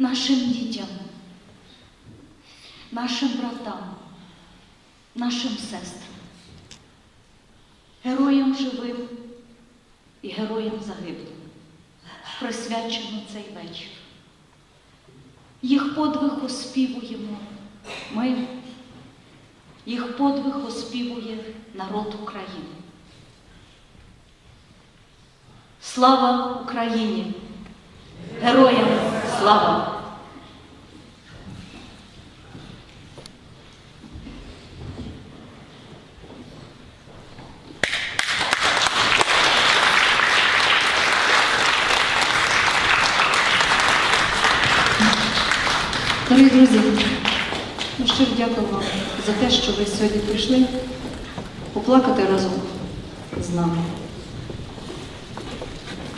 нашим дітям, нашим братам, нашим сестрам, героям живим і героям загиблим, присвячено цей вечір. Їх подвиг оспівуємо ми, їх подвиг оспівує народ України. Слава Україні! Героям слава! Дорогі друзі, ми щиро дякуємо вам за те, що ви сьогодні прийшли поплакати разом з нами.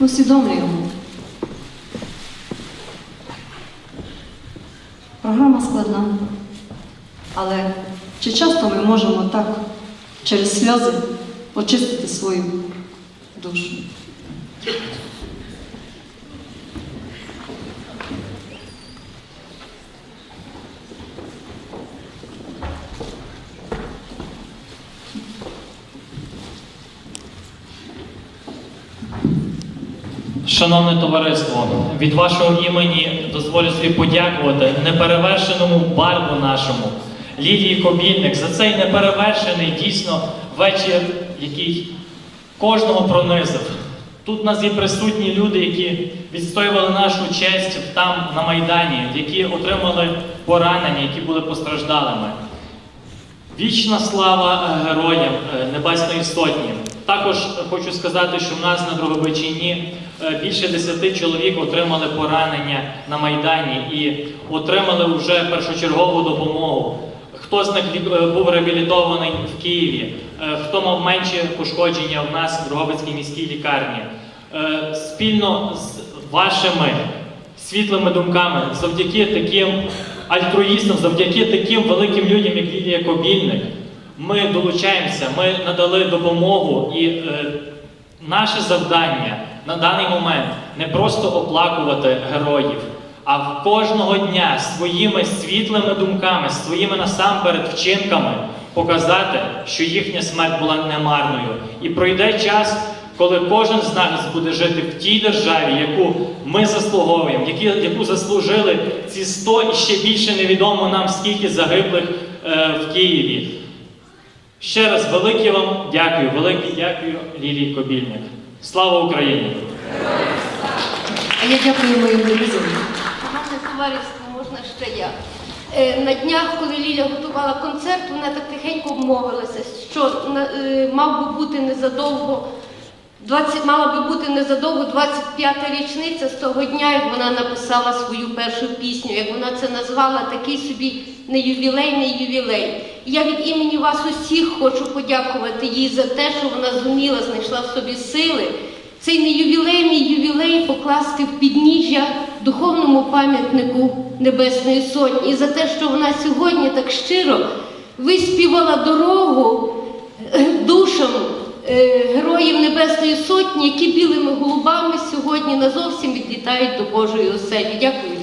Ми усвідомлюємо. Програма складна, але чи часто ми можемо так через сльози очистити свою душу? Шановне товариство, від вашого імені дозволю собі подякувати неперевершеному барву нашому, Лілії Кобільник, за цей неперевершений дійсно вечір, який кожного пронизив. Тут у нас є присутні люди, які відстоювали нашу честь там на Майдані, які отримали поранення, які були постраждалими. Вічна слава е, героям е, Небесної Сотні. Також хочу сказати, що в нас на Дрогобичині е, більше десяти чоловік отримали поранення на Майдані і отримали вже першочергову допомогу. Хто з них е, був реабілітований в Києві, е, хто мав менші пошкодження в нас в Дрогобицькій міській лікарні. Е, Спільно з вашими світлими думками, завдяки таким альтруїстам, завдяки таким великим людям, як Лілія Кобільник, ми долучаємося, ми надали допомогу і е, наше завдання на даний момент не просто оплакувати героїв, а в кожного дня своїми світлими думками, своїми насамперед вчинками показати, що їхня смерть була немарною. І пройде час, коли кожен з нас буде жити в тій державі, яку ми заслуговуємо, яку заслужили ці 100 і ще більше невідомо нам скільки загиблих е, в Києві. Ще раз велике вам дякую, велике дякую Лілії Кобільник. Слава Україні! А я дякую моїм друзям. Шановне товариство, можна ще я. Е, На днях, коли Ліля готувала концерт, вона так тихенько обмовилася, що на- е, мав би бути незадовго, 20, мала би бути незадовго 25-та річниця з того дня, як вона написала свою першу пісню, як вона це назвала, такий собі не ювілей, не ювілей. Я від імені вас усіх хочу подякувати їй за те, що вона зуміла, знайшла в собі сили цей неювілейний ювілей покласти в підніжжя духовному пам'ятнику Небесної Сотні. І за те, що вона сьогодні так щиро виспівала дорогу е, душам е, героїв Небесної Сотні, які білими голубами сьогодні назовсім відлітають до Божої оселі. Дякую,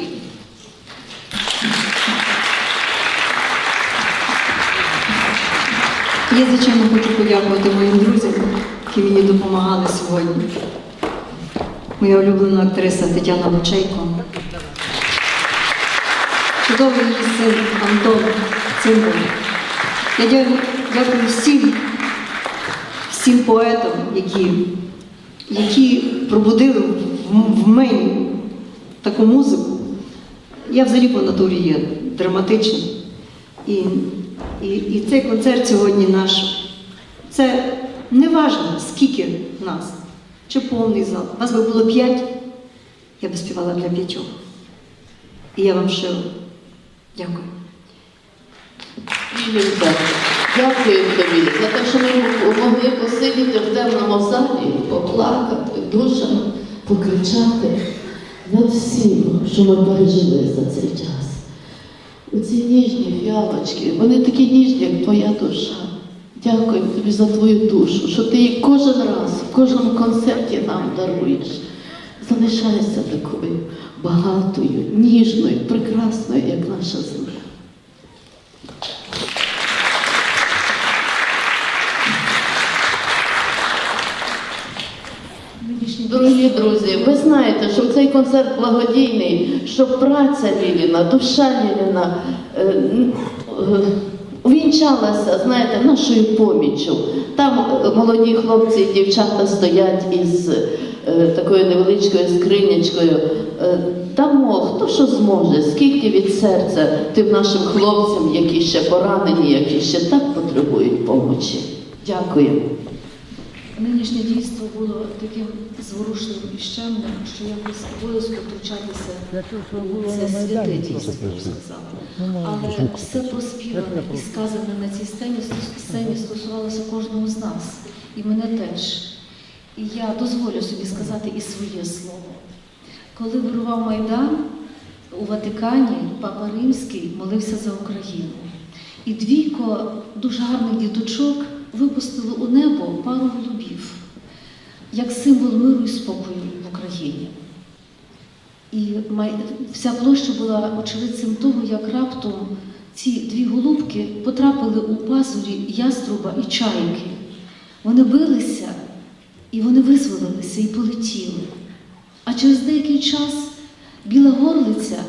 Я, звичайно, хочу подякувати моїм друзям, які мені допомагали сьогодні. Моя улюблена актриса Тетяна Бочейко. Чудовий її син Антон Цимбал. Я дякую, всім, всім поетам, які, які пробудили в мені таку музику. Я взагалі по натурі є драматична. І, і, і цей концерт сьогодні наш. Це не важливо, скільки нас, чи повний зал. Вас би було п'ять, я би співала для п'ятьох. І я вам щиро дякую. Дякую тобі за те, що ми могли посидіти в темному залі, поплакати, душами, покричати над всім, що ми пережили за цей час. Оці ніжні фіалочки, вони такі ніжні, як твоя душа. Дякую тобі за твою душу, що ти її кожен раз, в кожному концерті нам даруєш. Залишайся такою, багатою, ніжною, прекрасною, як наша земля. Дорогі друзі, ви знаєте, що цей концерт благодійний, що праця Ліліна, душа Ліліна е, е, увінчалася, знаєте, нашою поміччю. Там е, молоді хлопці і дівчата стоять із такою невеличкою скринячкою. Дамо, хто що зможе, скільки від серця тим нашим хлопцям, які ще поранені, які ще так потребують помочі. Дякую. Нинішнє дійство було таким зворушливим і щемним, що якось обов'язково втручатися у це святе дійство, я сказала. Але все проспіване і сказане на цій сцені, сцені стосувалося кожного з нас, і мене теж. І я дозволю собі сказати і своє слово. Коли вирував Майдан у Ватикані, Папа Римський молився за Україну. І двійко дуже гарних діточок випустили у небо пару голубів, як символ миру і спокою в Україні. І вся площа була очевидцем того, як раптом ці дві голубки потрапили у пазурі яструба і чайки. Вони билися, і вони визволилися і полетіли. А через деякий час біла горлиця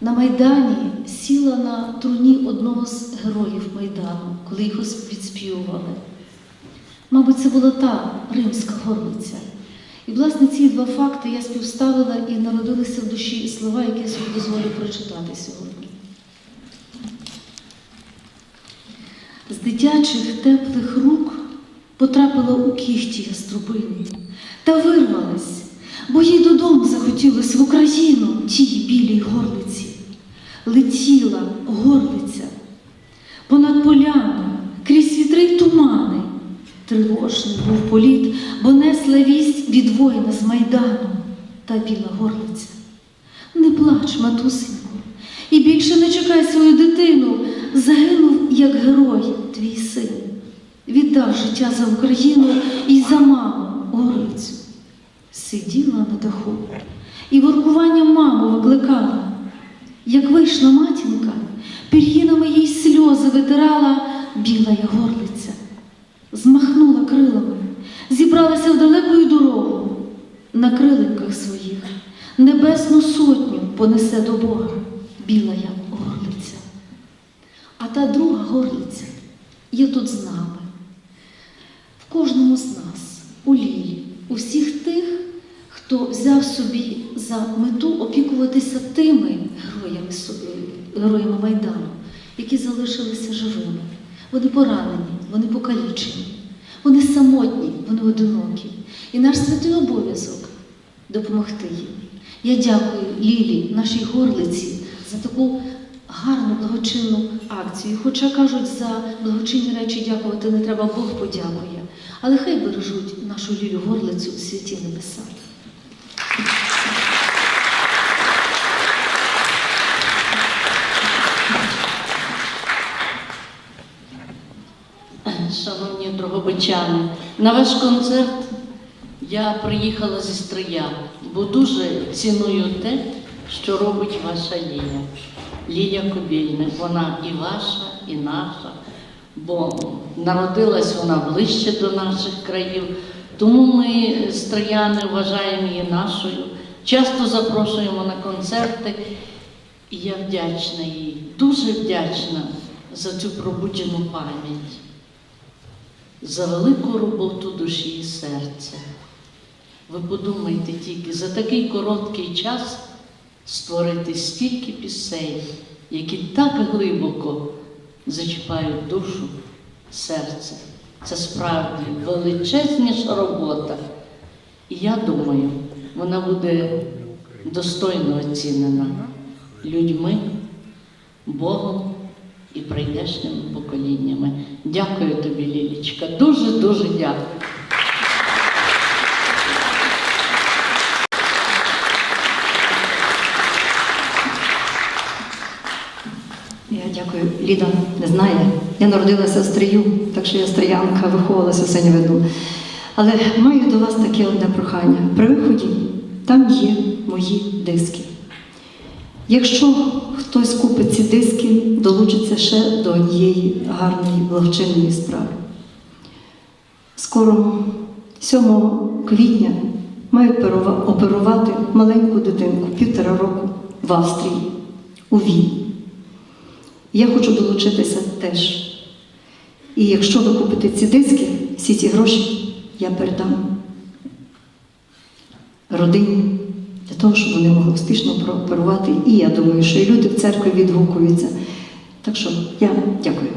на Майдані сіла на труні одного з героїв Майдану, коли ос- відспівували. Мабуть, це була та римська горлиця. І, власне, ці два факти я співставила і народилися в душі слова, які я собі дозволю прочитати сьогодні. З дитячих теплих рук потрапила у кіхті яструбини та вирвалась, бо їй додому захотілось в Україну тій білій горлиці. Летіла горлиця понад полями, крізь вітри й тумани. Тривожний був політ, бо несла вість від воїна з майдану та біла горлиця. Не плач, матусенько, і більше не чекай свою дитину. Загинув, як герой, твій син. Віддав життя за Україну і за маму горлицю. Сиділа на даху і воркування маму викликала. Як вийшла матінка, пір'їнами їй сльози витирала біла горлиця. Змахнула крилами, зібралася в далекою дорогу, на крилинках своїх небесну сотню понесе до Бога біла горлиця. А та друга горлиця є тут з нами, в кожному з нас, у Лілі, у всіх тих, хто взяв собі за мету опікуватися тими героями, героями Майдану, які залишилися живими. Вони поранені, вони покалічені, вони самотні, вони одинокі. І наш святий обов'язок допомогти їм. Я дякую Лілі, нашій горлиці, за таку гарну благочинну акцію. Хоча кажуть, за благочинні речі дякувати не треба, Бог подякує. Але хай бережуть нашу Лілю горлицю святі небеса. Шановні на ваш концерт я приїхала зі Стрия, бо дуже ціную те, що робить ваша Лія. Лія Кобільник, вона і ваша, і наша, бо народилась вона ближче до наших країв. Тому ми, стрияни, вважаємо її нашою, часто запрошуємо на концерти. І я вдячна їй, дуже вдячна за цю пробуджену пам'ять за велику роботу душі і серця. Ви подумайте тільки, за такий короткий час створити стільки пісень, які так глибоко зачіпають душу, серце. Це справді величезніша робота. І я думаю, вона буде достойно оцінена людьми, Богом і прийдешніми поколіннями. Дякую тобі, Лілічка. Дуже дуже дякую. Я дякую. Ліда не знає. Я народилася в Стрию, так що я стріянка, виховувалася в Синєвиду. Але маю до вас таке одне прохання. При виході там є мої диски. Якщо хтось купить ці диски, долучиться ще до однієї гарної благочинної справи. Скоро, 7 квітня, мають оперувати маленьку дитинку півтора року в Австрії у Відні. Я хочу долучитися теж. І якщо ви купите ці диски, всі ці гроші я передам родині для того, щоб вони могли успішно прооперувати. І я думаю, що і люди в церкві відгукуються. Так що я дякую.